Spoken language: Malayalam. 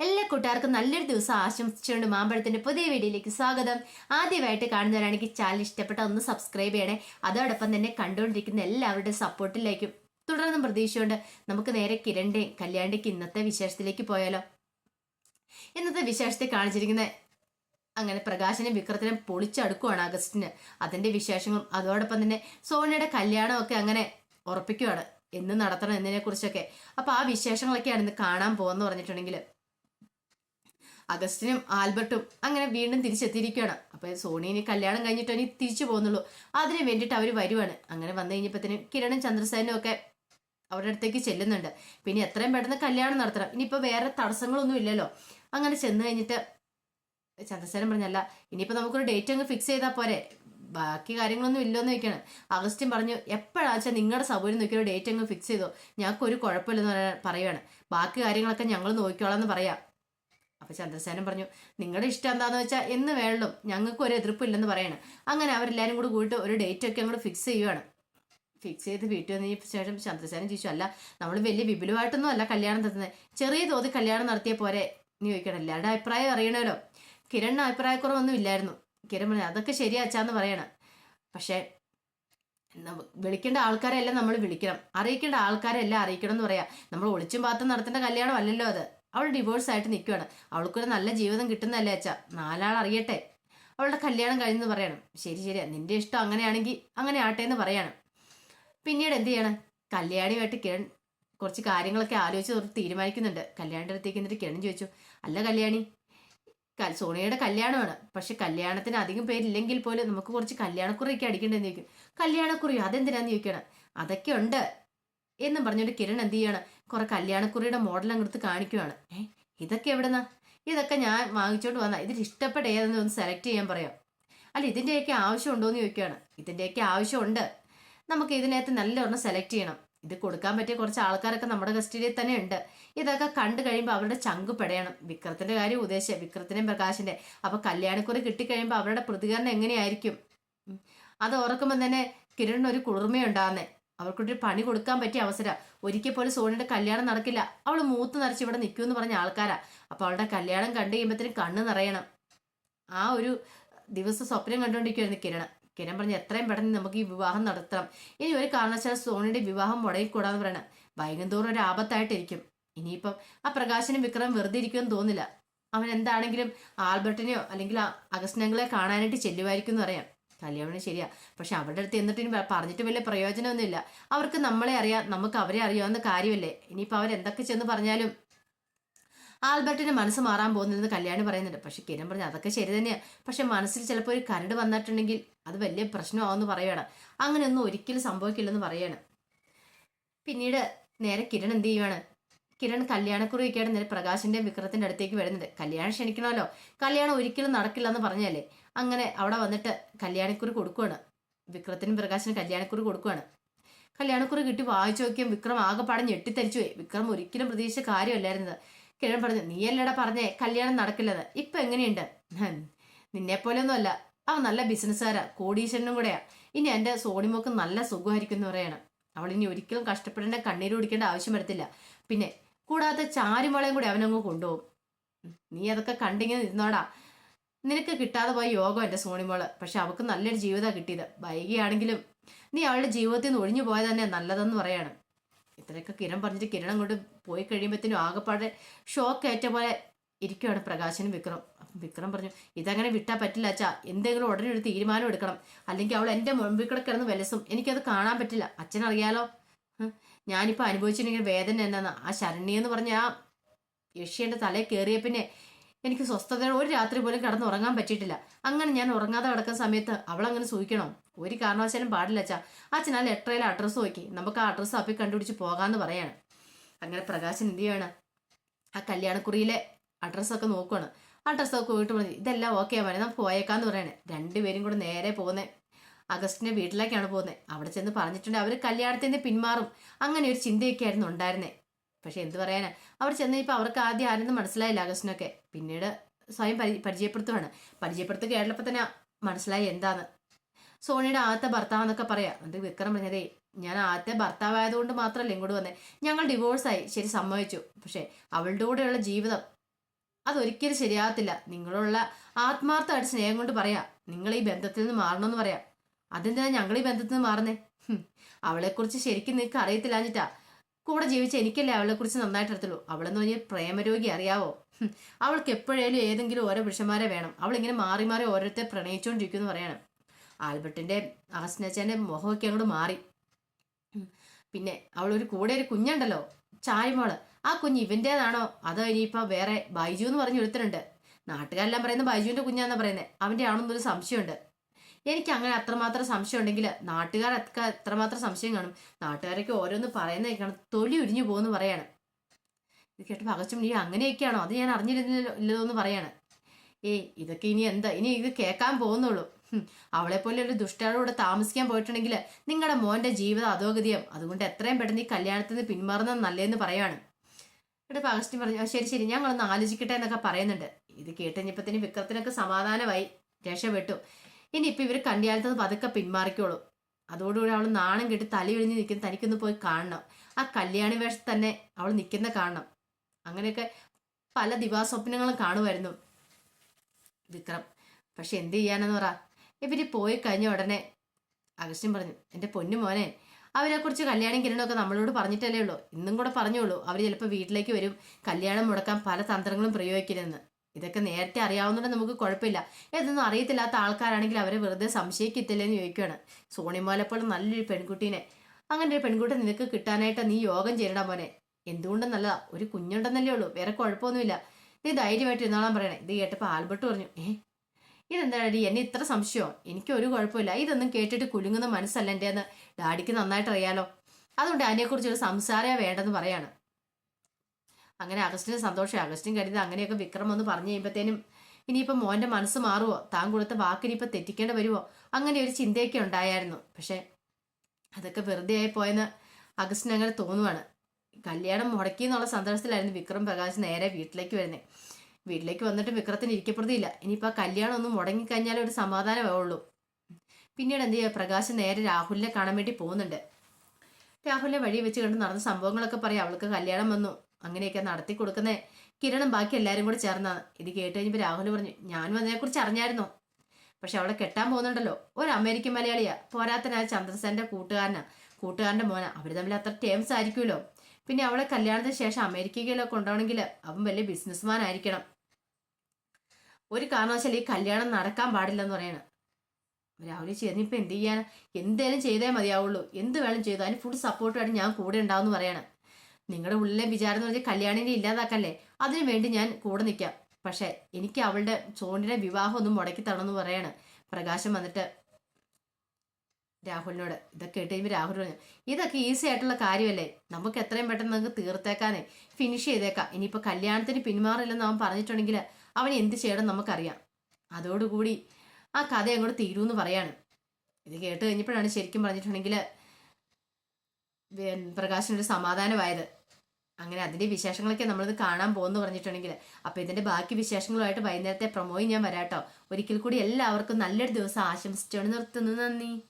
എല്ലാ കൂട്ടുകാർക്കും നല്ലൊരു ദിവസം ആശംസിച്ചുകൊണ്ട് മാമ്പഴത്തിന്റെ പുതിയ വീഡിയോയിലേക്ക് സ്വാഗതം. ആദ്യമായിട്ട് കാണുന്നവരാണെങ്കിൽ ചാനൽ ഇഷ്ടപ്പെട്ട ഒന്ന് സബ്സ്ക്രൈബ് ചെയ്യണേ. അതോടൊപ്പം തന്നെ കണ്ടുകൊണ്ടിരിക്കുന്ന എല്ലാവരുടെ സപ്പോർട്ടിലേക്കും തുടർന്നും പ്രതീക്ഷയുണ്ട് നമുക്ക് നേരെ കിരണ്ടേ കല്യാണിന്റെയും ഇന്നത്തെ വിശേഷത്തിലേക്ക് പോയാലോ. ഇന്നത്തെ വിശേഷത്തെ കാണിച്ചിരിക്കുന്ന അങ്ങനെ പ്രകാശനും വിക്രത്തിനും പൊളിച്ചടുക്കുവാണ് അഗസ്റ്റിന്. അതിന്റെ വിശേഷങ്ങളും അതോടൊപ്പം തന്നെ സോണിയുടെ കല്യാണമൊക്കെ അങ്ങനെ ഉറപ്പിക്കുവാണ്. എന്ന് നടത്തണം എന്നതിനെ കുറിച്ചൊക്കെ അപ്പൊ ആ വിശേഷങ്ങളൊക്കെയാണ് ഇന്ന് കാണാൻ പോകുന്ന പറഞ്ഞിട്ടുണ്ടെങ്കിൽ അഗസ്റ്റിനും ആൽബർട്ടും അങ്ങനെ വീണ്ടും തിരിച്ചെത്തിയിരിക്കുകയാണ്. അപ്പോൾ സോണിയെ കല്യാണം കഴിഞ്ഞിട്ട് ഇനി തിരിച്ചു പോകുന്നുള്ളൂ. അതിന് വേണ്ടിയിട്ട് അവർ വരുവാണ്. അങ്ങനെ വന്നു കഴിഞ്ഞപ്പോഴത്തേനും കിരണും ചന്ദ്രസേനും ഒക്കെ അവരുടെ അടുത്തേക്ക് ചെല്ലുന്നുണ്ട്. പിന്നെ എത്രയും പെട്ടെന്ന് കല്യാണം നടത്തണം. ഇനിയിപ്പോ വേറെ തടസ്സങ്ങളൊന്നും ഇല്ലല്ലോ. അങ്ങനെ ചെന്ന് കഴിഞ്ഞിട്ട് ചന്ദ്രസേനൻ പറഞ്ഞല്ല ഇനിയിപ്പോൾ നമുക്കൊരു ഡേറ്റ് അങ്ങ് ഫിക്സ് ചെയ്താൽ പോരെ. ബാക്കി കാര്യങ്ങളൊന്നും ഇല്ലെന്ന് വെക്കാണ് അഗസ്റ്റിൻ പറഞ്ഞു എപ്പോഴാച്ചാൽ നിങ്ങളുടെ സൗകര്യം നോക്കി ഒരു ഡേറ്റ് അങ്ങ് ഫിക്സ് ചെയ്തോ? ഞങ്ങൾക്ക് ഒരു കുഴപ്പമില്ലെന്ന് പറയാ- പറയുകയാണ് ബാക്കി കാര്യങ്ങളൊക്കെ ഞങ്ങൾ നോക്കിക്കോളാം എന്ന് പറയാം. അപ്പൊ ചന്ദ്രസേനൻ പറഞ്ഞു നിങ്ങളുടെ ഇഷ്ടം എന്താന്ന് വെച്ചാൽ എന്ന് വേണം ഞങ്ങൾക്ക് ഒരു എതിർപ്പില്ലെന്ന് പറയണം. അങ്ങനെ അവരെല്ലാരും കൂടി കൂടിയിട്ട് ഒരു ഡേറ്റ് ഒക്കെ അങ്ങോട്ട് ഫിക്സ് ചെയ്യുവാണ്. ഫിക്സ് ചെയ്ത് വീട്ടിൽ വന്നതിന് ശേഷം ചന്ദ്രസേനൻ ചോദിച്ചു അല്ല നമ്മൾ വലിയ വിപുലമായിട്ടൊന്നും അല്ല കല്യാണം നടത്തുന്നത് ചെറിയ തോതിൽ കല്യാണം നടത്തിയ പോരെ? എന്ന് ചോദിക്കണം എല്ലാവരുടെ അഭിപ്രായം അറിയണമല്ലോ. കിരണിന് അഭിപ്രായക്കുറവൊന്നും ഇല്ലായിരുന്നു. കിരൺ പറഞ്ഞു അതൊക്കെ ശരിയാച്ചാന്ന് പറയണം. പക്ഷേ വിളിക്കേണ്ട ആൾക്കാരെല്ലാം നമ്മൾ വിളിക്കണം. അറിയിക്കേണ്ട ആൾക്കാരെല്ലാം അറിയിക്കണം എന്ന് പറയാം. നമ്മൾ ഒളിച്ചും പാത്തും നടത്തേണ്ട കല്യാണം അല്ലല്ലോ അത്. അവൾ ഡിവോഴ്സ് ആയിട്ട് നിൽക്കുകയാണ് അവൾക്കൊരു നല്ല ജീവിതം കിട്ടുന്നതല്ലേ അച്ഛാ? നാലാൾ അറിയട്ടെ. അവളുടെ കല്യാണം കഴിഞ്ഞെന്ന് പറയണം. ശരി ശരി. നിന്റെ ഇഷ്ടം അങ്ങനെയാണെങ്കിൽ അങ്ങനെ ആട്ടെ എന്ന് പറയണം. പിന്നീട് എന്ത് ചെയ്യണം? കല്യാണിയുമായിട്ട് കിരൺ കുറച്ച് കാര്യങ്ങളൊക്കെ ആലോചിച്ച് ഒരു തീരുമാനിക്കുന്നുണ്ട്. കല്യാണിന്റെ അടുത്തേക്ക് എന്നിട്ട് കിരൺ ചോദിച്ചു അല്ല കല്യാണി സോണിയുടെ കല്യാണമാണ്. പക്ഷെ കല്യാണത്തിന് അധികം പേരില്ലെങ്കിൽ പോലും നമുക്ക് കുറച്ച് കല്യാണക്കുറിയൊക്കെ അടിക്കേണ്ടതെന്ന് ചോദിക്കും. കല്യാണക്കുറിയോ അതെന്തിനാന്ന് ചോദിക്കണം അതൊക്കെ ഉണ്ട്. എന്നും പറഞ്ഞൊരു കിരൺ എന്ത് ചെയ്യാണ്? കുറെ കല്യാണക്കുറിയുടെ മോഡൽ അങ്ങെടുത്ത് കാണിക്കുവാണ്. ഏ ഇതൊക്കെ എവിടെന്നാ? ഇതൊക്കെ ഞാൻ വാങ്ങിച്ചോണ്ട് വന്ന. ഇതിൽ ഇഷ്ടപ്പെട്ട ഏതെന്ന് ഒന്ന് സെലക്ട് ചെയ്യാൻ പറയാം. അല്ല ഇതിന്റെയൊക്കെ ആവശ്യമുണ്ടോ എന്ന് ചോദിക്കുകയാണ് ഇതിന്റെയൊക്കെ ആവശ്യമുണ്ട്. നമുക്ക് ഇതിനകത്ത് നല്ല ഒരെണ്ണം സെലക്ട് ചെയ്യണം. ഇത് കൊടുക്കാൻ പറ്റിയ കുറച്ച് ആൾക്കാരൊക്കെ നമ്മുടെ കസ്റ്റഡിയിൽ തന്നെ ഉണ്ട്. ഇതൊക്കെ കണ്ടു കഴിയുമ്പോൾ അവരുടെ ചങ്ക് പെടയണം. വിക്രത്തിന്റെ കാര്യം ഉദ്ദേശിച്ച വിക്രത്തിന്റെയും പ്രകാശിന്റെ. അപ്പൊ കല്യാണക്കുറി കിട്ടിക്കഴിയുമ്പോൾ അവരുടെ പ്രതികരണം എങ്ങനെയായിരിക്കും? അത് ഓർക്കുമ്പോൾ തന്നെ കിരണിന് ഒരു കുളിർമയുണ്ടാകുന്നേ അവർക്കൊരു പണി കൊടുക്കാൻ പറ്റിയ അവസരം. ഒരിക്കൽ പോലും സോണിയുടെ കല്യാണം നടക്കില്ല. അവൾ മൂത്ത് നിറച്ച് ഇവിടെ നിൽക്കുമെന്ന് പറഞ്ഞ ആൾക്കാരാ. അപ്പൊ അവളുടെ കല്യാണം കണ്ടു കഴിയുമ്പോഴത്തേനും കണ്ണ് നിറയണം. ആ ഒരു ദിവസം സ്വപ്നം കണ്ടുകൊണ്ടിരിക്കുകയായിരുന്നു കിരണ് കിരൺ പറഞ്ഞ് എത്രയും പെട്ടെന്ന് നമുക്ക് ഈ വിവാഹം നടത്തണം. ഇനി ഒരു കാരണവശാലും സോണിയുടെ വിവാഹം മുടങ്ങിക്കൂടാന്ന് പറയണം. വൈകുന്തോറും ഒരു ആപത്തായിട്ടിരിക്കും. ഇനിയിപ്പം ആ പ്രകാശനും വിക്രം വെറുതെ ഇരിക്കുമെന്ന് തോന്നില്ല അവൻ എന്താണെങ്കിലും ആൽബർട്ടിനെയോ അല്ലെങ്കിൽ ആ അഗസ്റ്റിനങ്ങളെ കാണാനായിട്ട് ചെല്ലുമായിരിക്കും എന്ന് പറയാം. കല്യാണം ശരിയാ. പക്ഷെ അവരുടെ അടുത്ത് എന്നിട്ട് പറഞ്ഞിട്ട് വലിയ പ്രയോജനമൊന്നുമില്ല. അവർക്ക് നമ്മളെ അറിയാം നമുക്ക് അവരെ അറിയാവുന്ന കാര്യമല്ലേ? ഇനിയിപ്പോൾ അവരെന്തൊക്കെ ചെന്ന് പറഞ്ഞാലും ആൽബർട്ടിന്റെ മനസ്സ് മാറാൻ പോകുന്നില്ലെന്ന് കല്യാണി പറയുന്നുണ്ട്. പക്ഷെ കിരൺ പറഞ്ഞു അതൊക്കെ ശരി തന്നെയാണ് പക്ഷെ മനസ്സിൽ ചിലപ്പോൾ ഒരു കരട് വന്നിട്ടുണ്ടെങ്കിൽ അത് വലിയ പ്രശ്നമാവെന്ന് പറയണം അങ്ങനെയൊന്നും ഒരിക്കലും സംഭവിക്കില്ലെന്ന് പറയാണ് പിന്നീട് നേരെ കിരൺ എന്ത് ചെയ്യുവാണ്? കിരൺ കല്യാണക്കുറിയൊക്കെയാണ് നേരെ പ്രകാശിന്റെ വിക്രത്തിന്റെ അടുത്തേക്ക് വരുന്നത്. കല്യാണം ക്ഷണിക്കണമല്ലോ. കല്യാണം ഒരിക്കലും നടക്കില്ല എന്ന് പറഞ്ഞല്ലേ? അങ്ങനെ അവിടെ വന്നിട്ട് കല്യാണക്കുറി കൊടുക്കുവാണ്. വിക്രത്തിനും പ്രകാശിനും കല്യാണക്കുറി കൊടുക്കുവാണ്. കല്യാണക്കുറി കിട്ടി വായിച്ചു നോക്കിയാൽ വിക്രം ആകെപ്പാടെ ഞെട്ടിത്തരിച്ചു പോയി. വിക്രം ഒരിക്കലും പ്രതീക്ഷിച്ച കാര്യമല്ലായിരുന്നത് കിരൺ പറഞ്ഞു നീ നീയല്ലടാ പറഞ്ഞേ കല്യാണം നടക്കില്ലെന്ന്. ഇപ്പൊ എങ്ങനെയുണ്ട്? നിന്നെ പോലെയൊന്നും അല്ല അവൻ നല്ല ബിസിനസ്സുകാരാ കോടീശ്വരനും കൂടെയാ. ഇനി എന്റെ സോണിമോക്ക് നല്ല സുഖമായിരിക്കും എന്ന് പറയണം. അവൾ ഇനി ഒരിക്കലും കഷ്ടപ്പെടേണ്ട കണ്ണീര് കുടിക്കേണ്ട ആവശ്യം വരത്തില്ല. പിന്നെ കൂടാതെ ചാരുമോളയും കൂടി അവനങ്ങ് കൊണ്ടുപോകും. നീ അതൊക്കെ കണ്ടിങ്ങനെ ഇരുന്നോടാ നിനക്ക് കിട്ടാതെ പോയ യോഗം എന്റെ സോണിമോൾ. പക്ഷെ അവൾക്ക് നല്ലൊരു ജീവിതമാണ് കിട്ടിയത്. വൈകിയാണെങ്കിലും നീ അവളുടെ ജീവിതത്തിൽ നിന്ന് ഒഴിഞ്ഞു പോയത് തന്നെ നല്ലതെന്ന് പറയാണ്. ഇത്രയൊക്കെ കിരൺ പറഞ്ഞിട്ട് കിരണം കൊണ്ട് പോയി കഴിയുമ്പോഴത്തേനും ആകെപ്പാടെ ഷോക്ക് ഏറ്റ പോലെ ഇരിക്കുകയാണ് പ്രകാശനും വിക്രം. വിക്രം പറഞ്ഞു ഇതങ്ങനെ വിട്ടാൽ പറ്റില്ല അച്ഛാ. എന്തെങ്കിലും ഉടനെ ഒരു തീരുമാനം എടുക്കണം. അല്ലെങ്കിൽ അവൾ എന്റെ മുമ്പിൽ കൂടെ കിടന്ന് വിലസും. എനിക്കത് കാണാൻ പറ്റില്ല. അച്ഛനറിയാലോ? ഞാനിപ്പോൾ അനുഭവിച്ചിട്ടുണ്ടെങ്കിൽ വേദന എന്നാന്ന് ആ ശരണി എന്ന് പറഞ്ഞ ആ യക്ഷിയുടെ തലയിൽ കയറിയ പിന്നെ എനിക്ക് സ്വസ്ഥതയോടെ ഒരു രാത്രി പോലും കിടന്ന് ഉറങ്ങാൻ പറ്റിയിട്ടില്ല. അങ്ങനെ ഞാൻ ഉറങ്ങാതെ കിടക്കുന്ന സമയത്ത് അവളങ്ങനെ സൂഹിക്കണോ ഒരു കാരണവശാലും പാടില്ല അച്ഛാ. അച്ഛൻ ആ ലെറ്ററിലെ അഡ്രസ്സ് നോക്കി. നമുക്ക് ആ അഡ്രസ്സ് അപ്പി കണ്ടുപിടിച്ച് പോകാമെന്ന് പറയാണ്. അങ്ങനെ പ്രകാശൻ എന്ത് ചെയ്യാണ്? ആ കല്യാണക്കുറിയിലെ അഡ്രസ്സൊക്കെ നോക്കുവാണ്. അഡ്രസ്സൊക്കെ പോയിട്ട് പറഞ്ഞു ഇതെല്ലാം ഓക്കെ ആവാൻ നമുക്ക് പോയേക്കാന്ന് പറയണേ. രണ്ടുപേരും കൂടെ നേരെ പോകുന്നത് അഗസ്റ്റിന്റെ വീട്ടിലേക്കാണ് പോകുന്നത് അവിടെ ചെന്ന് പറഞ്ഞിട്ടുണ്ട് അവർ കല്യാണത്തിന് പിന്മാറും. അങ്ങനെ ഒരു ചിന്തയൊക്കെ ആയിരുന്നു ഉണ്ടായിരുന്നേ. പക്ഷെ എന്ത് പറയാനാ? അവർ ചെന്നപ്പോൾ അവർക്ക് ആദ്യം ആരെന്ന് മനസ്സിലായില്ല അഗസ്റ്റിനൊക്കെ. പിന്നീട് സ്വയം പരി പരിചയപ്പെടുത്തുവാണ്. പരിചയപ്പെടുത്തി കേട്ടപ്പോൾ തന്നെ മനസ്സിലായി എന്താന്ന്. സോണിയുടെ ആദ്യത്തെ ഭർത്താവ് എന്നൊക്കെ പറയാം. എന്നിട്ട് വിക്രം പറഞ്ഞതേ ഞാൻ ആദ്യത്തെ ഭർത്താവായതുകൊണ്ട് മാത്രമല്ല ഇങ്ങോട്ട് വന്നേ? ഞങ്ങൾ ഡിവോഴ്സായി. ശരി സമ്മതിച്ചു. പക്ഷെ അവളുടെ കൂടെയുള്ള ജീവിതം അതൊരിക്കലും ശരിയാകത്തില്ല. നിങ്ങളുള്ള ആത്മാർത്ഥമായിട്ട് സ്നേഹം കൊണ്ട് പറയാം. നിങ്ങൾ ഈ ബന്ധത്തിൽ നിന്ന് മാറണമെന്ന് പറയാം. അതെന്തിനാ ഞങ്ങൾ ഈ ബന്ധത്തിൽ നിന്ന് മാറുന്നേ അവളെക്കുറിച്ച് ശരിക്കും നിനക്ക് അറിയത്തില്ലാഞ്ഞിട്ടാ. കൂടെ ജീവിച്ച എനിക്കല്ലേ അവളെക്കുറിച്ച് നന്നായിട്ട് അറിയത്തുള്ളൂ അവളെന്ന് പറഞ്ഞാൽ പ്രേമരോഗി അറിയാവോ? അവൾക്ക് എപ്പോഴേലും ഏതെങ്കിലും ഓരോ പുരുഷന്മാരെ വേണം. അവളിങ്ങനെ മാറി മാറി ഓരോരുത്തരെ പ്രണയിച്ചുകൊണ്ടിരിക്കുമെന്ന് പറയാണ്. ആൽബർട്ടിന്റെ സ്നേച്ചന്റെ മുഖമൊക്കെ അങ്ങോട്ട് മാറി. പിന്നെ അവളൊരു കൂടെ ഒരു കുഞ്ഞുണ്ടല്ലോ ചായ്മോൾ ആ കുഞ്ഞ് ഇവന്റേതാണോ? അതോ ഇനിയിപ്പോ വേറെ ബൈജു എന്ന് പറഞ്ഞു ഒരുത്തരുണ്ട് നാട്ടുകാരെല്ലാം പറയുന്നത് ബൈജുവിന്റെ കുഞ്ഞാന്നാ പറയുന്നത് അവന്റെ ആണെന്നൊരു സംശയമുണ്ട്. എനിക്ക് അങ്ങനെ അത്രമാത്രം സംശയം ഉണ്ടെങ്കിൽ നാട്ടുകാരൊക്കെ അത്രമാത്രം സംശയം കാണും. നാട്ടുകാരൊക്കെ ഓരോന്ന് പറയുന്ന കേൾക്കണം തൊലി ഉരിഞ്ഞു പോകുന്നു പറയാണ്. ഇത് കേട്ടപ്പോൾ അകച്ചും നീ അങ്ങനെയൊക്കെയാണോ? അത് ഞാൻ അറിഞ്ഞിരുന്നില്ലല്ലോ എന്ന് പറയാണ്. ഏയ് ഇതൊക്കെ ഇനി എന്താ? ഇനി ഇത് കേൾക്കാൻ പോകുന്നുള്ളൂ. അവളെ അവളെപ്പോലെ ഒരു ദുഷ്ടയോടെ താമസിക്കാൻ പോയിട്ടുണ്ടെങ്കിൽ നിങ്ങളുടെ മോന്റെ ജീവിതം അധോഗതിയും അതുകൊണ്ട് എത്രയും പെട്ടെന്ന് ഈ കല്യാണത്തിൽ നിന്ന് പിന്മാറുന്നത് നല്ലതെന്ന് പറയാണ്. എന്നിട്ട് അഗസ്റ്റിൻ പറഞ്ഞു "ആ, ശരി ശരി ഞങ്ങളൊന്ന് ആലോചിക്കട്ടെ എന്നൊക്കെ പറയുന്നുണ്ട്. ഇത് കേട്ടുകഴിഞ്ഞപ്പത്തിന് വിക്രത്തിനൊക്കെ സമാധാനമായി. രക്ഷപ്പെട്ടു. ഇനിയിപ്പോൾ ഇവർ കണ്ടിയാലത്തത് പതുക്കെ പിന്മാറിക്കോളൂ. അതോടുകൂടി അവൾ നാണം കെട്ടി തലയൊഴിഞ്ഞ് നിൽക്കുന്ന തനിക്കൊന്ന് പോയി കാണണം. ആ കല്യാണി വേഷത്തിൽ തന്നെ അവൾ നിൽക്കുന്ന കാണണം. അങ്ങനെയൊക്കെ പല ദിവാസ്വപ്നങ്ങളും കാണുമായിരുന്നു വിക്രം. പക്ഷെ എന്ത് ചെയ്യാനെന്ന് പറ. ഇവർ പോയി കഴിഞ്ഞ ഉടനെ അഗസ്റ്റ്യൻ പറഞ്ഞു എന്റെ പൊന്നു മോനെ അവരെക്കുറിച്ച് കല്യാണം കിരണമൊക്കെ നമ്മളോട് പറഞ്ഞിട്ടല്ലേ ഉള്ളൂ. ഇന്നും കൂടെ പറഞ്ഞോളൂ. അവർ ചിലപ്പോൾ വീട്ടിലേക്ക് വരും. കല്യാണം മുടക്കാൻ പല തന്ത്രങ്ങളും പ്രയോഗിക്കരുതെന്ന്. ഇതൊക്കെ നേരത്തെ അറിയാവുന്നതുകൊണ്ട് നമുക്ക് കുഴപ്പമില്ല. ഇതൊന്നും അറിയത്തില്ലാത്ത ആൾക്കാരാണെങ്കിൽ അവരെ വെറുതെ സംശയിക്കത്തില്ലെന്ന് ചോദിക്കുകയാണ് സോണിമോലെപ്പോലെ നല്ലൊരു പെൺകുട്ടീനെ. അങ്ങനെ ഒരു പെൺകുട്ടി നിനക്ക് കിട്ടാനായിട്ട് നീ യോഗം ചെയ്യണം മോനെ. എന്തുകൊണ്ടും നല്ലതാ. ഒരു കുഞ്ഞുണ്ടെന്നല്ലേ ഉള്ളൂ. വേറെ കുഴപ്പമൊന്നുമില്ല. നീ ധൈര്യമായിട്ട് ഇരുന്നോളാൻ പറയണേ. ഇത് കേട്ടപ്പോൾ ആൽബർട്ട് പറഞ്ഞു ഏ? ഇതെന്താടി? എന്നെ ഇത്ര സംശയമോ എനിക്ക് ഒരു കുഴപ്പമില്ല. ഇതൊന്നും കേട്ടിട്ട് കുലുങ്ങുന്ന മനസ്സല്ല എന്റെ എന്ന് ഡാഡിക്ക് നന്നായിട്ട് അറിയാലോ. അതുകൊണ്ട് അതിനെക്കുറിച്ചൊരു സംസാരമേ വേണ്ടെന്ന് പറയാണ്. അങ്ങനെ അഗസ്റ്റിന് സന്തോഷം അഗസ്റ്റിൻ കരുതി അങ്ങനെയൊക്കെ വിക്രം ഒന്ന് പറഞ്ഞു കഴിയുമ്പോഴത്തേനും ഇനിയിപ്പോൾ മോന്റെ മനസ്സ് മാറുമോ താൻ കൊടുത്ത വാക്കിനിപ്പോൾ തെറ്റിക്കേണ്ടി വരുമോ അങ്ങനെ ഒരു ചിന്തയൊക്കെ ഉണ്ടായിരുന്നു. പക്ഷേ അതൊക്കെ വെറുതെ ആയി പോയെന്ന് അഗസ്റ്റിന് അങ്ങനെ തോന്നുവാണ്. കല്യാണം മുടക്കി എന്നുള്ള സന്തോഷത്തിലായിരുന്നു വിക്രം പ്രകാശ് നേരെ വീട്ടിലേക്ക് വരുന്നത് വീട്ടിലേക്ക് വന്നിട്ട് വിക്രത്തിന് ഇരിക്കപ്പെടുത്തിയില്ല ഇനിയിപ്പോൾ ആ കല്യാണം ഒന്ന് മുടങ്ങിക്കഴിഞ്ഞാലേ ഒരു സമാധാനമേ ഉള്ളൂ. പിന്നീട് എന്ത് ചെയ്യുക പ്രകാശ് നേരെ രാഹുലിനെ കാണാൻ വേണ്ടി പോകുന്നുണ്ട്. രാഹുലിനെ വഴി വെച്ച് കണ്ട് നടന്ന സംഭവങ്ങളൊക്കെ പറയാം. അവൾക്ക് കല്യാണം വന്നു. അങ്ങനെയൊക്കെ നടത്തി കൊടുക്കുന്നേ. കിരണും ബാക്കി എല്ലാവരും കൂടെ ചേർന്നാണ് ഇത് കേട്ട് കഴിഞ്ഞപ്പോൾ രാഹുൽ പറഞ്ഞു ഞാനും അതിനെക്കുറിച്ച് അറിഞ്ഞായിരുന്നു. പക്ഷെ അവളെ കെട്ടാൻ പോകുന്നുണ്ടല്ലോ. ഒരു അമേരിക്കൻ മലയാളിയാ. പോരാത്തനായ ചന്ദ്രസേന്റെ കൂട്ടുകാരനാ. കൂട്ടുകാരന്റെ മോനാ. അവർ തമ്മിൽ അത്ര ടേംസ് ആയിരിക്കുമല്ലോ. പിന്നെ അവളെ കല്യാണത്തിന് ശേഷം അമേരിക്കയിലൊക്കെ കൊണ്ടുപോകണമെങ്കിൽ അവൻ വലിയ ബിസിനസ്മാൻ ആയിരിക്കണം. ഒരു കാരണവശാൽ ഈ കല്യാണം നടക്കാൻ പാടില്ലെന്ന് പറയണം. രാഹുലി ചേർന്നിപ്പോൾ എന്ത് ചെയ്യാൻ എന്തേലും ചെയ്തേ മതിയാവുള്ളൂ. എന്ത് വേണം ചെയ്തു അതിന് ഫുൾ സപ്പോർട്ടുമായിട്ട് ഞാൻ കൂടെ ഉണ്ടാവും എന്ന് പറയണം. നിങ്ങളുടെ ഉള്ളിലെ വിചാരം എന്ന് പറഞ്ഞാൽ കല്യാണിനെ ഇല്ലാതാക്കല്ലേ? അതിനു വേണ്ടി ഞാൻ കൂടെ നിൽക്കാം പക്ഷെ എനിക്ക് അവളുടെ സോണിയുടെ വിവാഹം ഒന്നും മുടക്കി തരണമെന്ന് പറയാണ് പ്രകാശം വന്നിട്ട് രാഹുലിനോട്. ഇതൊക്കെ കേട്ട് കഴിയുമ്പോൾ രാഹുൽ പറഞ്ഞു ഇതൊക്കെ ഈസി ആയിട്ടുള്ള കാര്യമല്ലേ? നമുക്ക് എത്രയും പെട്ടെന്ന് നമുക്ക് തീർത്തേക്കാനേ. ഫിനിഷ് ചെയ്തേക്കാം. ഇനിയിപ്പോൾ കല്യാണത്തിന് പിന്മാറില്ലെന്ന് അവൻ പറഞ്ഞിട്ടുണ്ടെങ്കിൽ അവൻ എന്ത് ചെയ്യണം നമുക്കറിയാം. അതോടുകൂടി ആ കഥ അങ്ങോട്ട് തീരുമെന്ന് പറയാണ്. ഇത് കേട്ട് കഴിഞ്ഞപ്പോഴാണ് ശരിക്കും പറഞ്ഞിട്ടുണ്ടെങ്കിൽ പ്രകാശിനൊരു സമാധാനമായത്. അങ്ങനെ അതിന്റെ വിശേഷങ്ങളൊക്കെ നമ്മളിത് കാണാൻ പോകുന്നു പറഞ്ഞിട്ടുണ്ടെങ്കിൽ അപ്പൊ ഇതിന്റെ ബാക്കി വിശേഷങ്ങളുമായിട്ട് വൈകുന്നേരത്തെ പ്രൊമോയും ഞാൻ വരാട്ടോ. ഒരിക്കൽ കൂടി എല്ലാവർക്കും നല്ലൊരു ദിവസം ആശംസിച്ചുകൊണ്ട് നിർത്തുന്നു. നന്ദി.